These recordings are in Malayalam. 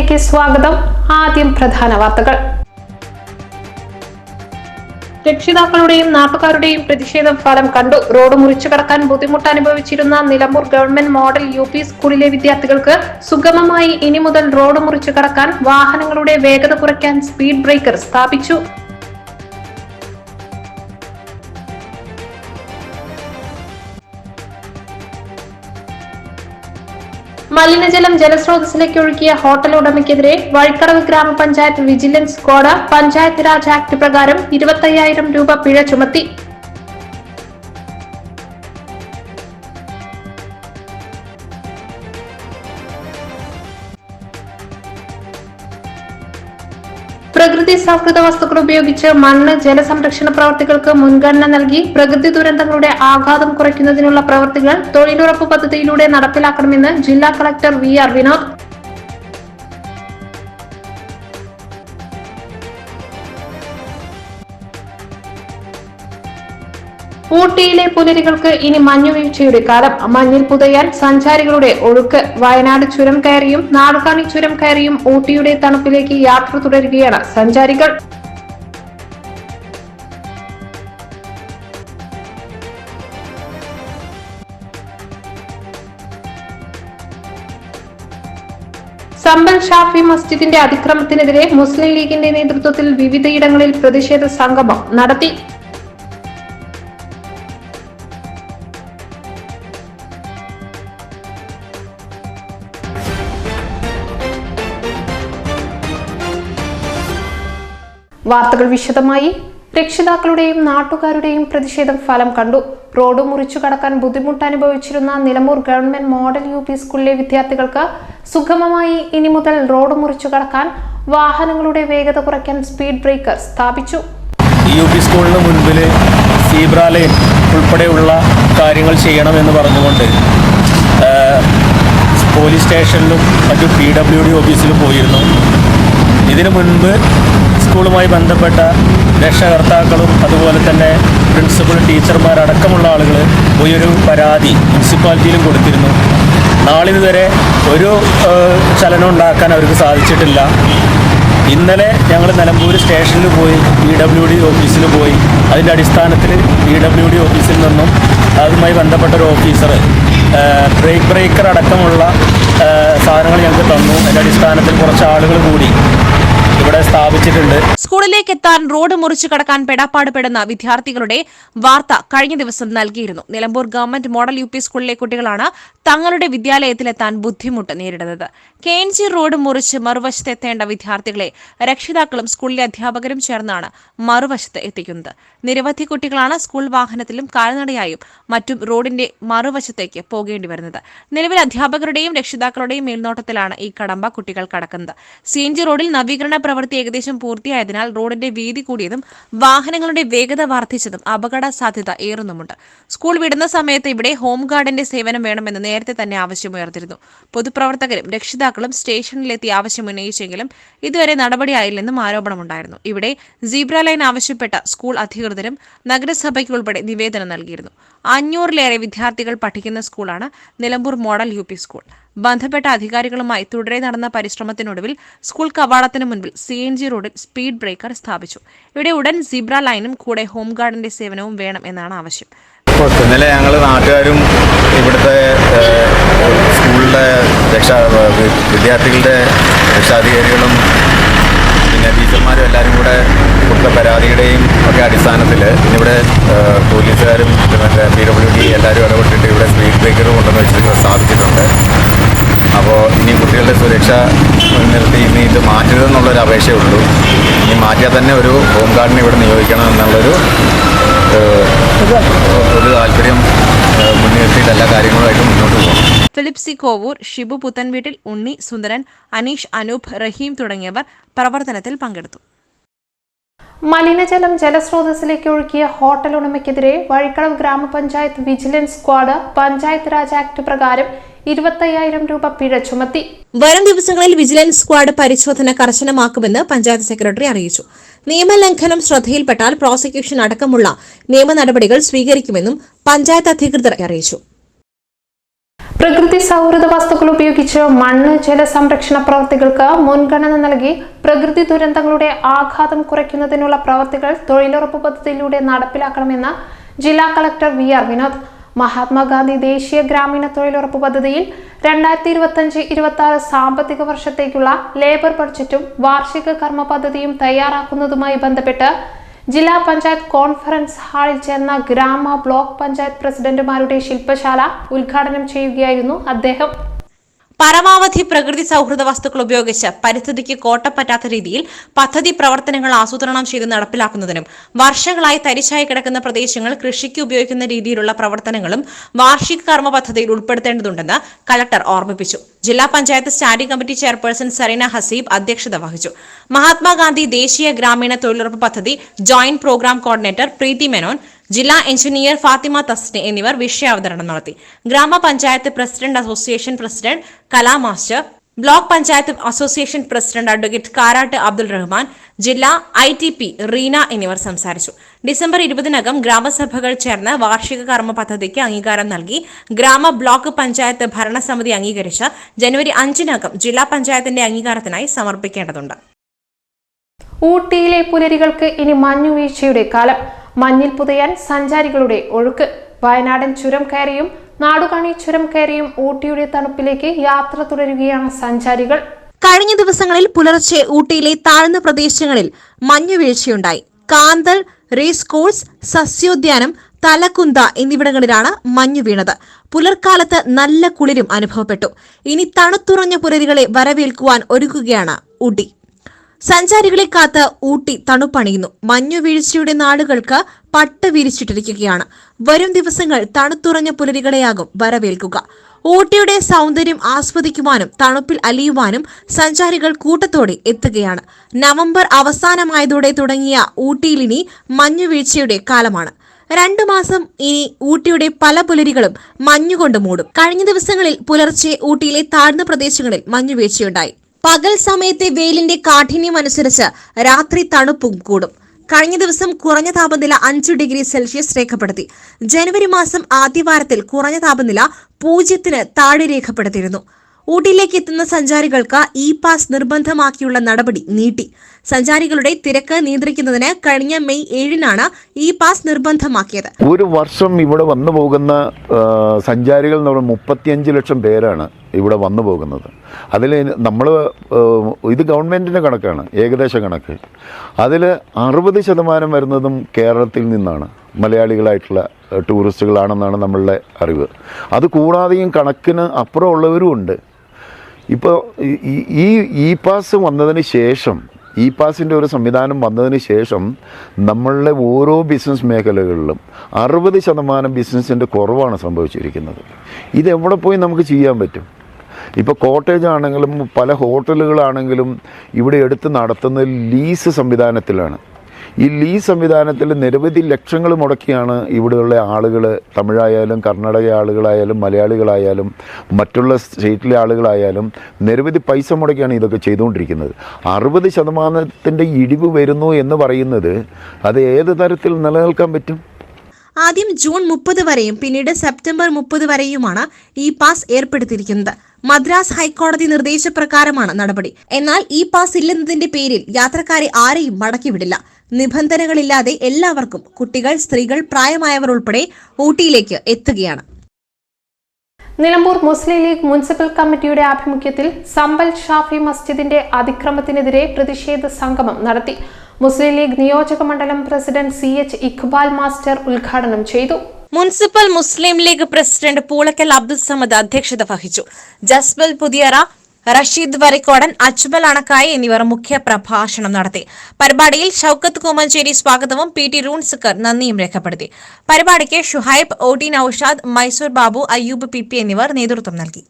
വാർത്തകളിലേക്ക് സ്വാഗതം. ആദ്യം പ്രധാന വാർത്തകൾ. രക്ഷിതാക്കളുടെയും നാട്ടുകാരുടെയും പ്രതിഷേധം ഫലം കണ്ടു. റോഡ് മുറിച്ചു കടക്കാൻ ബുദ്ധിമുട്ട് അനുഭവിച്ചിരുന്ന Nilambur government model U P സ്കൂളിലെ വിദ്യാർത്ഥികൾക്ക് സുഗമമായി ഇനി മുതൽ റോഡ് മുറിച്ചു കടക്കാൻ വാഹനങ്ങളുടെ വേഗത കുറയ്ക്കാൻ സ്പീഡ് ബ്രേക്കർ സ്ഥാപിച്ചു. മലിനജലം ജലസ്രോതസ്സിലേക്ക് ഒഴുക്കിയ ഹോട്ടൽ ഉടമയ്ക്കെതിരെ വഴിക്കടവ് ഗ്രാമപഞ്ചായത്ത് vigilance squad panchayat raj act പ്രകാരം ഇരുപത്തയ്യായിരം രൂപ പിഴ ചുമത്തി. പ്രകൃതി സൗഹൃദ വസ്തുക്കൾ ഉപയോഗിച്ച് മണ്ണ് ജലസംരക്ഷണ പ്രവർത്തികൾക്ക് മുൻഗണന നൽകി പ്രകൃതി ദുരന്തങ്ങളുടെ ആഘാതം കുറയ്ക്കുന്നതിനുള്ള പ്രവർത്തികൾ തൊഴിലുറപ്പ് പദ്ധതിയിലൂടെ നടപ്പിലാക്കണമെന്ന് ജില്ലാ കളക്ടർ വി ആർ വിനോദ്. ഊട്ടിയിലെ പുലരികൾക്ക് ഇനി മഞ്ഞുവീഴ്ചയുടെ കാലം. മഞ്ഞിൽ പുതയാൻ സഞ്ചാരികളുടെ ഒഴുക്ക്. വയനാട് ചുരം കയറിയും നാടുകാണി ചുരം കയറിയും ഊട്ടിയുടെ തണുപ്പിലേക്ക് യാത്ര തുടരുകയാണ് സഞ്ചാരികൾ. സമ്പൽ ഷാഫി മസ്ജിദിന്റെ അതിക്രമത്തിനെതിരെ മുസ്ലിം ലീഗിന്റെ നേതൃത്വത്തിൽ വിവിധയിടങ്ങളിൽ പ്രതിഷേധ സംഗമം നടത്തി. വാർത്തകൾ വിശദമായി. രക്ഷിതാക്കളുടെയും നാട്ടുകാരുടെയും പ്രതിഷേധം ഫലം കണ്ടു. റോഡ് മുറിച്ചു കടക്കാൻ ബുദ്ധിമുട്ട് അനുഭവിച്ചിരുന്ന Nilambur government model U P സ്കൂളിലെ വിദ്യാർത്ഥികൾക്ക് സുഗമമായി ഇനി മുതൽ റോഡ് മുറിച്ചു കടക്കാൻ വാഹനങ്ങളുടെ വേഗത കുറയ്ക്കാൻ സ്പീഡ് ബ്രേക്കർ സ്ഥാപിച്ചു. യു പി സ്കൂളിന് മുൻപിൽ സീബ്ര ലൈൻ ഉൾപ്പെടെയുള്ള കാര്യങ്ങൾ ചെയ്യണമെന്ന് പറഞ്ഞുകൊണ്ട് പോലീസ് സ്റ്റേഷനിലും മറ്റു പി ഡബ്ല്യു ഡി ഓഫീസിലും പോയിരുന്നു. ഇതിനു മുൻപ് സ്കൂളുമായി ബന്ധപ്പെട്ട രക്ഷകർത്താക്കളും അതുപോലെ തന്നെ പ്രിൻസിപ്പൾ ടീച്ചർമാരടക്കമുള്ള ആളുകൾ പോയി ഒരു പരാതി മുനിസിപ്പാലിറ്റിയിലും കൊടുത്തിരുന്നു. നാളിതുവരെ ഒരു ചലനം ഉണ്ടാക്കാൻ അവർക്ക് സാധിച്ചിട്ടില്ല. ഇന്നലെ ഞങ്ങൾ നിലമ്പൂർ സ്റ്റേഷനിൽ പോയി പി ഡബ്ല്യു ഡി ഓഫീസിൽ പോയി. അതിന്റെ അടിസ്ഥാനത്തിൽ പി ഡബ്ല്യു ഡി ഓഫീസിൽ നിന്നും അതുമായി ബന്ധപ്പെട്ട ഒരു ഓഫീസർ ബ്രേക്ക് ബ്രേക്കർ അടക്കമുള്ള സാധനങ്ങൾ ഞങ്ങൾക്ക് തന്നു. അതിന്റെ അടിസ്ഥാനത്തിൽ കുറച്ച് ആളുകൾ കൂടി. സ്ഥാപിച്ചിട്ടുണ്ട് സ്കൂളിലേക്ക് എത്താൻ റോഡ് മുറിച്ചു കടക്കാൻ പെടാപ്പാട് പെടുന്ന വിദ്യാർത്ഥികളുടെ വാർത്ത കഴിഞ്ഞ ദിവസം നൽകിയിരുന്നു. നിലമ്പൂർ ഗവൺമെന്റ് മോഡൽ യു സ്കൂളിലെ കുട്ടികളാണ് തങ്ങളുടെ വിദ്യാലയത്തിലെത്താൻ ബുദ്ധിമുട്ട് നേരിടുന്നത്. കെ റോഡ് മുറിച്ച് മറുവശത്തെത്തേണ്ട വിദ്യാർത്ഥികളെ രക്ഷിതാക്കളും സ്കൂളിലെ അധ്യാപകരും ചേർന്നാണ് മറുവശത്ത് എത്തിക്കുന്നത്. നിരവധി കുട്ടികളാണ് സ്കൂൾ വാഹനത്തിലും കാൽനടയായും മറ്റും റോഡിന്റെ മറുവശത്തേക്ക് പോകേണ്ടി വരുന്നത്. നിലവിൽ അധ്യാപകരുടെയും രക്ഷിതാക്കളുടെയും മേൽനോട്ടത്തിലാണ് ഈ കടമ്പ കുട്ടികൾ കടക്കുന്നത്. സി റോഡിൽ നവീകരണ പ്രവൃത്തി ഏകദേശം പൂർത്തിയായതിനാൽ റോഡിന്റെ വീതി കൂടിയതും വാഹനങ്ങളുടെ വേഗത വർദ്ധിച്ചതും അപകട സാധ്യത ഏറുന്നുമുണ്ട്. സ്കൂൾ വിടുന്ന സമയത്ത് ഇവിടെ ഹോം ഗാർഡിന്റെ സേവനം വേണമെന്ന് നേരത്തെ തന്നെ ആവശ്യമുയർത്തിരുന്നു പൊതുപ്രവർത്തകരും രക്ഷിതാക്കളും സ്റ്റേഷനിലെത്തി ആവശ്യം ഉന്നയിച്ചെങ്കിലും ഇതുവരെ നടപടിയായില്ലെന്നും ആരോപണമുണ്ടായിരുന്നു. ഇവിടെ സീബ്ര ലൈൻ ആവശ്യപ്പെട്ട സ്കൂൾ അധികൃതരും നഗരസഭയ്ക്ക് ഉൾപ്പെടെ നിവേദനം നൽകിയിരുന്നു. അഞ്ഞൂറിലേറെ വിദ്യാർത്ഥികൾ പഠിക്കുന്ന സ്കൂളാണ് നിലമ്പൂർ മോഡൽ യു സ്കൂൾ. ബന്ധപ്പെട്ട അധികാരികളുമായി തുടരെ നടന്ന പരിശ്രമത്തിനൊടുവിൽ സ്കൂൾ കവാടത്തിന് മുൻപിൽ സി എൻ ജി റോഡിൽ സ്പീഡ് ബ്രേക്കർ സ്ഥാപിച്ചു. ഇവിടെ ഉടൻ സിബ്ര ലൈനും കൂടെ ഹോംഗാർഡിന്റെ സേവനവും വേണം എന്നാണ് ആവശ്യം. ഇന്നലെ ഞങ്ങൾ നാട്ടുകാരും ഇവിടുത്തെ സ്കൂളിലെ രക്ഷാ വിദ്യാർത്ഥികളുടെ രക്ഷാധികാരികളും പിന്നെ ടീച്ചർമാരും എല്ലാവരും കൂടെ കൊടുത്ത പരാതിയുടെയും ഒക്കെ അടിസ്ഥാനത്തിൽ ഇവിടെ പോലീസുകാരും മറ്റേ പി ഡബ്ല്യു ഡി എല്ലാവരും ഇടപെട്ടിട്ട് ഇവിടെ സ്പീഡ് ബ്രേക്കർ കൊണ്ടുവന്ന് വെച്ചിട്ട് സ്ഥാപിച്ചിട്ടുണ്ട്. അപ്പോൾ ഇനി കുട്ടികളുടെ സുരക്ഷ മുൻനിർത്തി ഇനി ഇത് മാറ്റരുതെന്നുള്ളൊരു അപേക്ഷയേ ഉള്ളൂ. ഇനി മാറ്റിയാൽ തന്നെ ഒരു ഹോം ഗാർഡിനെ ഇവിടെ നിയോഗിക്കണം എന്നുള്ളൊരു ഒരു താല്പര്യം മുൻനിർത്തിയിട്ട് എല്ലാ കാര്യങ്ങളുമായിട്ട് മുന്നോട്ട് പോകണം ഫിലിപ്പ് സി കോവൂർ ഷിബു പുത്തൻവീട്ടിൽ ഉണ്ണി സുന്ദരൻ അനീഷ് അനൂപ് റഹീം തുടങ്ങിയവർ പ്രവർത്തനത്തിൽ പങ്കെടുത്തു. മലിനജലം ജലസ്രോതസ്സിലേക്ക് ഒഴുക്കിയ ഹോട്ടൽ ഉടമയ്ക്കെതിരെ വഴിക്കടവ് ഗ്രാമപഞ്ചായത്ത് vigilance squad panchayat raj act പ്രകാരം ഇരുപത്തയ്യായിരം രൂപ പിഴ ചുമത്തി. വരും ദിവസങ്ങളിൽ വിജിലൻസ് സ്ക്വാഡ് പരിശോധന കർശനമാക്കുമെന്ന് പഞ്ചായത്ത് സെക്രട്ടറി അറിയിച്ചു. നിയമലംഘനം ശ്രദ്ധയിൽപ്പെട്ടാൽ പ്രോസിക്യൂഷൻ അടക്കമുള്ള നിയമ നടപടികൾ സ്വീകരിക്കുമെന്നും പഞ്ചായത്ത് അധികൃതർ അറിയിച്ചു. പ്രകൃതി സൗഹൃദ വസ്തുക്കൾ ഉപയോഗിച്ച് മണ്ണ് ജല സംരക്ഷണ പ്രവർത്തികൾക്ക് മുൻഗണന നൽകി പ്രകൃതി ദുരന്തങ്ങളുടെ ആഘാതം കുറയ്ക്കുന്നതിനുള്ള പ്രവർത്തികൾ തൊഴിലുറപ്പ് പദ്ധതിയിലൂടെ നടപ്പിലാക്കണമെന്ന് ജില്ലാ collector V R Vinod. Mahatma Gandhi ദേശീയ ഗ്രാമീണ തൊഴിലുറപ്പ് പദ്ധതിയിൽ രണ്ടായിരത്തി ഇരുപത്തഞ്ച് ഇരുപത്തി ആറ് സാമ്പത്തിക വർഷത്തേക്കുള്ള ലേബർ ബഡ്ജറ്റും വാർഷിക കർമ്മ പദ്ധതിയും തയ്യാറാക്കുന്നതുമായി ബന്ധപ്പെട്ട് ജില്ലാ പഞ്ചായത്ത് കോൺഫറൻസ് ഹാളിൽ ചേർന്ന ഗ്രാമ ബ്ലോക്ക് പഞ്ചായത്ത് പ്രസിഡന്റുമാരുടെ ശില്പശാല ഉദ്ഘാടനം ചെയ്യുകയായിരുന്നു അദ്ദേഹം. പരമാവധി പ്രകൃതി സൗഹൃദ വസ്തുക്കൾ ഉപയോഗിച്ച് പരിസ്ഥിതിക്ക് കോട്ടപ്പറ്റാത്ത രീതിയിൽ പദ്ധതി പ്രവർത്തനങ്ങൾ ആസൂത്രണം ചെയ്ത് നടപ്പിലാക്കുന്നതിനും വർഷങ്ങളായി തരിശായി കിടക്കുന്ന പ്രദേശങ്ങൾ കൃഷിക്ക് ഉപയോഗിക്കുന്ന രീതിയിലുള്ള പ്രവർത്തനങ്ങളും വാർഷിക കർമ്മ പദ്ധതിയിൽ ഉൾപ്പെടുത്തേണ്ടതുണ്ടെന്ന് കളക്ടർ ഓർമ്മിപ്പിച്ചു. ജില്ലാ panchayat standing committee chairperson Sareena Haseeb അധ്യക്ഷത വഹിച്ചു. മഹാത്മാഗാന്ധി ദേശീയ ഗ്രാമീണ തൊഴിലുറപ്പ് പദ്ധതി joint programme coordinator Preethi Menon ജില്ലാ എഞ്ചിനീയർ ഫാത്തിമ തസ്നെ എന്നിവർ വിഷയാവതരണം നടത്തി. ഗ്രാമപഞ്ചായത്ത് president association president Kala master block panchayat association president advocate Karat Abdul Rahman ജില്ലാ ഐ ടി പി റീന എന്നിവർ സംസാരിച്ചു. ഡിസംബർ ഇരുപതിനകം ഗ്രാമസഭകൾ ചേർന്ന് വാർഷിക കർമ്മ പദ്ധതിക്ക് അംഗീകാരം നൽകി ഗ്രാമ ബ്ലോക്ക് പഞ്ചായത്ത് ഭരണസമിതി അംഗീകരിച്ച് ജനുവരി അഞ്ചിനകം ജില്ലാ പഞ്ചായത്തിന്റെ അംഗീകാരത്തിനായി സമർപ്പിക്കേണ്ടതുണ്ട്. ഊട്ടിയിലെ പുലരികൾക്ക് ഇനി മഞ്ഞുവീഴ്ചയുടെ കാലം. മഞ്ഞിൽ പുതയാൻ സഞ്ചാരികളുടെ ഒഴുക്ക്. വയനാടൻ ചുരം കയറിയും നാടുകാണി ചുരം കയറിയും ഊട്ടിയുടെ തണുപ്പിലേക്ക് യാത്ര തുടരുകയാണ് സഞ്ചാരികൾ. കഴിഞ്ഞ ദിവസങ്ങളിൽ പുലർച്ചെ ഊട്ടിയിലെ താഴ്ന്ന പ്രദേശങ്ങളിൽ മഞ്ഞുവീഴ്ചയുണ്ടായി കാന്തൽ റേസ് കോഴ്സ് സസ്യോദ്യാനം തലകുന്ത എന്നിവിടങ്ങളിലാണ് മഞ്ഞു വീണത്. പുലർക്കാലത്ത് നല്ല കുളിരും അനുഭവപ്പെട്ടു. ഇനി തണുത്തുറഞ്ഞ പുലരികളെ വരവേൽക്കുവാൻ ഒരുക്കുകയാണ് ഊട്ടി. സഞ്ചാരികളെ കാത്ത് ഊട്ടി തണുപ്പണിയുന്നു. മഞ്ഞു വീഴ്ചയുടെ നാടുകൾക്ക് പട്ട് വിരിച്ചിട്ടിരിക്കുകയാണ്. വരും ദിവസങ്ങൾ തണുത്തുറഞ്ഞ പുലരികളെയാകും വരവേൽക്കുക. ഊട്ടിയുടെ സൗന്ദര്യം ആസ്വദിക്കുവാനും തണുപ്പിൽ അലിയുവാനും സഞ്ചാരികൾ കൂട്ടത്തോടെ എത്തുകയാണ്. നവംബർ അവസാനമായതോടെ തുടങ്ങിയ ഊട്ടിയിൽ ഇനി മഞ്ഞുവീഴ്ചയുടെ കാലമാണ്. രണ്ടു മാസം ഇനി ഊട്ടിയുടെ പല പുലരികളും മഞ്ഞുകൊണ്ട് മൂടും. കഴിഞ്ഞ ദിവസങ്ങളിൽ പുലർച്ചെ ഊട്ടിയിലെ താഴ്ന്ന പ്രദേശങ്ങളിൽ മഞ്ഞുവീഴ്ചയുണ്ടായി പകൽ സമയത്തെ വെയിലിന്റെ കാഠിന്യം അനുസരിച്ച് രാത്രി തണുപ്പും കൂടും. കഴിഞ്ഞ ദിവസം കുറഞ്ഞ താപനില അഞ്ചു ഡിഗ്രി സെൽഷ്യസ് രേഖപ്പെടുത്തി. ജനുവരി മാസം ആദ്യവാരത്തിൽ കുറഞ്ഞ താപനില പൂജ്യത്തിന് താഴെ രേഖപ്പെടുത്തിയിരുന്നു. ഊട്ടിയിലേക്ക് എത്തുന്ന സഞ്ചാരികൾക്ക് ഇ പാസ് നിർബന്ധമാക്കിയുള്ള നടപടി നീട്ടി. സഞ്ചാരികളുടെ തിരക്ക് നിയന്ത്രിക്കുന്നതിന് കഴിഞ്ഞ മെയ് ഏഴിനാണ് ഇ പാസ് നിർബന്ധമാക്കിയത്. ഒരു വർഷം ഇവിടെ വന്നു പോകുന്ന സഞ്ചാരികൾ എന്ന് മുപ്പത്തിയഞ്ച് ലക്ഷം പേരാണ്. ഇവിടെ വന്നു പോകുന്നത്. അതിൽ നമ്മൾ ഇത് ഗവൺമെന്റിന്റെ കണക്കാണ് ഏകദേശ കണക്ക്. അതിൽ അറുപത് ശതമാനം വരുന്നതും കേരളത്തിൽ നിന്നാണ് മലയാളികളായിട്ടുള്ള ടൂറിസ്റ്റുകളാണെന്നാണ് നമ്മളുടെ അറിവ്. അത് കൂടാതെയും കണക്കിന് അപ്പുറമുള്ളവരും ഉണ്ട്. ഇപ്പോൾ ഈ- ഇ പാസ് വന്നതിന് ശേഷം ഇ പാസിന്റെ ഒരു സംവിധാനം വന്നതിന് ശേഷം നമ്മളുടെ ഓരോ ബിസിനസ് മേഖലകളിലും അറുപത് ശതമാനം ബിസിനസ്സിന്റെ കുറവാണ് സംഭവിച്ചിരിക്കുന്നത്. ഇതെവിടെ പോയി നമുക്ക് ചെയ്യാൻ പറ്റും? ഇപ്പോൾ കോട്ടേജ് ആണെങ്കിലും പല ഹോട്ടലുകളാണെങ്കിലും ഇവിടെ എടുത്ത് നടത്തുന്നത് ലീസ് സംവിധാനത്തിലാണ്. ഈ ലീസ് സംവിധാനത്തിൽ നിരവധി ലക്ഷങ്ങൾ മുടക്കിയാണ് ഇവിടെയുള്ള ആളുകൾ തമിഴായാലും കർണാടക ആളുകളായാലും മലയാളികളായാലും മറ്റുള്ള സ്റ്റേറ്റിലെ ആളുകളായാലും നിരവധി പൈസ മുടക്കിയാണ് ഇതൊക്കെ ചെയ്തുകൊണ്ടിരിക്കുന്നത്. അറുപത് ശതമാനത്തിന്റെ ഇടിവ് വരുന്നു എന്ന് പറയുന്നത് അത് ഏത് തരത്തിൽ നിലനിൽക്കാൻ പറ്റും? ആദ്യം ജൂൺ മുപ്പത് വരെയും പിന്നീട് സെപ്റ്റംബർ മുപ്പത് വരെയുമാണ് ഇ പാസ് ഏർപ്പെടുത്തിയിരിക്കുന്നത്. മദ്രാസ് ഹൈക്കോടതി നിർദ്ദേശപ്രകാരമാണ് നടപടി. എന്നാൽ ഇ പാസ് ഇല്ലെന്നതിന്റെ പേരിൽ യാത്രക്കാരെ ആരെയും മടക്കിവിടില്ല. നിബന്ധനകളില്ലാതെ എല്ലാവർക്കും കുട്ടികൾ സ്ത്രീകൾ പ്രായമായവർ ഉൾപ്പെടെ ഊട്ടിയിലേക്ക് എത്തുകയാണ്. നിലമ്പൂർ മുസ്ലിം ലീഗ് മുനിസിപ്പൽ കമ്മിറ്റിയുടെ ആഭിമുഖ്യത്തിൽ സമ്പൽ ഷാഫി മസ്ജിദിന്റെ അതിക്രമത്തിനെതിരെ പ്രതിഷേധ സംഗമം നടത്തി. മുസ്ലിം ലീഗ് നിയോജക മണ്ഡലം president C H Iqbal master ഉദ്ഘാടനം ചെയ്തു. മുനിസിപ്പൽ മുസ്ലിം ലീഗ് പ്രസിഡന്റ് പൂളക്കൽ അബ്ദുൽ സമദ് അധ്യക്ഷത വഹിച്ചു. ജസ്ബൽ പുതിയറ റഷീദ് വരിക്കോടൻ അജ്മൽ അണക്കായ എന്നിവർ മുഖ്യ പ്രഭാഷണം നടത്തി. പരിപാടിയിൽ ഷൌക്കത്ത് കുമഞ്ചേരി സ്വാഗതവും പി ടി റൂൺസിക്കർ നന്ദിയും രേഖപ്പെടുത്തി. പരിപാടിക്ക് Shuhaib O Aushad Noushad Mysore Babu Ayyub P P എന്നിവർ നേതൃത്വം നൽകി.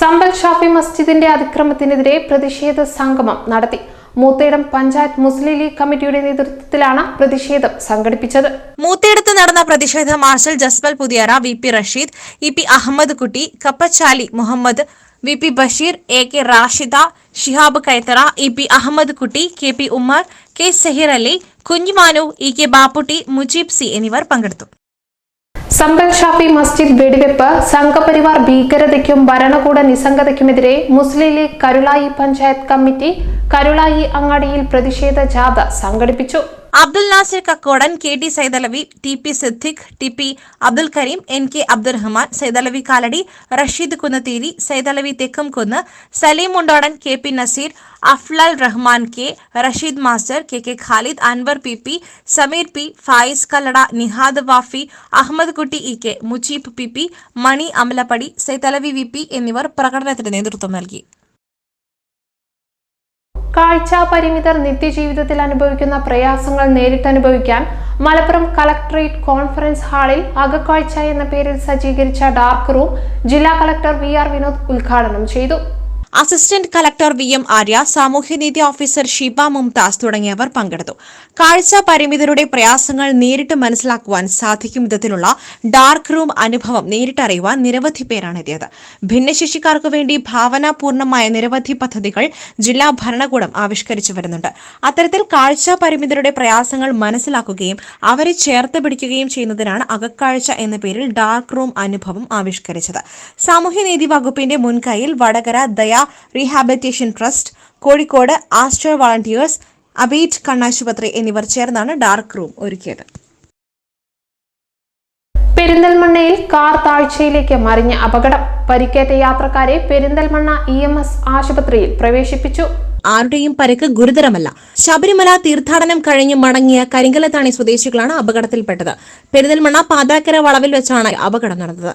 സമ്പൽ ഷാഫി മസ്ജിദിന്റെ അതിക്രമത്തിനെതിരെ പ്രതിഷേധ സംഗമം നടത്തി. മൂത്തേടം പഞ്ചായത്ത് മുസ്ലിം ലീഗ് കമ്മിറ്റിയുടെ നേതൃത്വത്തിലാണ് പ്രതിഷേധം സംഘടിപ്പിച്ചത്. മൂത്തേടത്ത് നടന്ന പ്രതിഷേധ marshal Jasbal Puthiyara V P Rasheed E P Ahammed Kutty Kappachali Muhammed V P Basheer A K Rashida Shihab Kaithara E P Ahammed Kutty K P Ummer K Sehir Ali Kunjumanu E K Bapputty Mujeeb C എന്നിവർ പങ്കെടുത്തു. സമ്പൽ ഷാഫി മസ്ജിദ് വെടിവെപ്പ് സംഘപരിവാർ ഭീകരതയ്ക്കും ഭരണകൂട നിസ്സംഗതയ്ക്കുമെതിരെ മുസ്ലിം ലീഗ് കരുളായി പഞ്ചായത്ത് കമ്മിറ്റി കരുളായി അങ്ങാടിയിൽ പ്രതിഷേധ ജാഥ സംഘടിപ്പിച്ചു. Abdul Nasir Kakkodan K T Saidalavi T P Siddique T P Abdul Kareem N K Abdurahman Saidalavi Kalady Rasheed Kunnatheeri Saidalavi Thekkumkunnu Saleem Mundodan K P Naseer Aflal Rahman K Rasheed master K K Khalid Anwar P P Sameer P Fayis Kallada Nihad Wafi Ahammed Kutty E K Mujeeb P P Mani Amalappady Saithalavi V P എന്നിവർ പ്രകടനത്തിന് നേതൃത്വം നൽകി. കാഴ്ച പരിമിതർ നിത്യജീവിതത്തിൽ അനുഭവിക്കുന്ന പ്രയാസങ്ങൾ നേരിട്ടനുഭവിക്കാൻ മലപ്പുറം കളക്ടറേറ്റ് കോൺഫറൻസ് ഹാളിൽ അകക്കാഴ്ച എന്ന പേരിൽ സജ്ജീകരിച്ച ഡാർക്ക് റൂം ജില്ലാ കളക്ടർ വി ആർ വിനോദ് ഉദ്ഘാടനം ചെയ്തു. Assistant collector V M Arya സാമൂഹ്യനീതി ഓഫീസർ ഷിബ മുംതാസ് തുടങ്ങിയവർ പങ്കെടുത്തു. കാഴ്ച പരിമിതരുടെ പ്രയാസങ്ങൾ നേരിട്ട് മനസ്സിലാക്കുവാൻ സാധിക്കും വിധത്തിലുള്ള ഡാർക്ക് റൂം അനുഭവം നേരിട്ടറിയുവാൻ നിരവധി പേരാണ് എത്തിയത്. ഭിന്നശേഷിക്കാർക്ക് വേണ്ടി ഭാവനാപൂർണമായ നിരവധി പദ്ധതികൾ ജില്ലാ ഭരണകൂടം ആവിഷ്കരിച്ചു വരുന്നുണ്ട്. അത്തരത്തിൽ കാഴ്ച പരിമിതരുടെ പ്രയാസങ്ങൾ മനസ്സിലാക്കുകയും അവരെ ചേർത്ത് പിടിക്കുകയും ചെയ്യുന്നതിനാണ് അകക്കാഴ്ച എന്ന പേരിൽ ഡാർക്ക് റൂം അനുഭവം ആവിഷ്കരിച്ചത്. സാമൂഹ്യനീതി വകുപ്പിന്റെ മുൻകൈയിൽ Vadakara Daya rehabilitation trust Kozhikode Aster volunteers അബീറ്റ് കണ്ണാശുപത്രി എന്നിവർ ചേർന്നാണ് ഡാർക്ക് റൂം ഒരുക്കിയത്. പെരിന്തൽമണ്ണയിൽ കാർ താഴ്ചയിലേക്ക് മറിഞ്ഞ അപകടം. പരിക്കേറ്റ യാത്രക്കാരെ പെരിന്തൽമണ്ണ ഇ എം എസ് ആശുപത്രിയിൽ പ്രവേശിപ്പിച്ചു. ആരുടെയും പരിക്ക് ഗുരുതരമല്ല. ശബരിമല തീർത്ഥാടനം കഴിഞ്ഞ് മടങ്ങിയ കരിങ്കലത്താണി സ്വദേശികളാണ് അപകടത്തിൽപ്പെട്ടത്. പെരിന്തൽമണ്ണ പാതാക്കര വളവിൽ വെച്ചാണ് അപകടം നടന്നത്.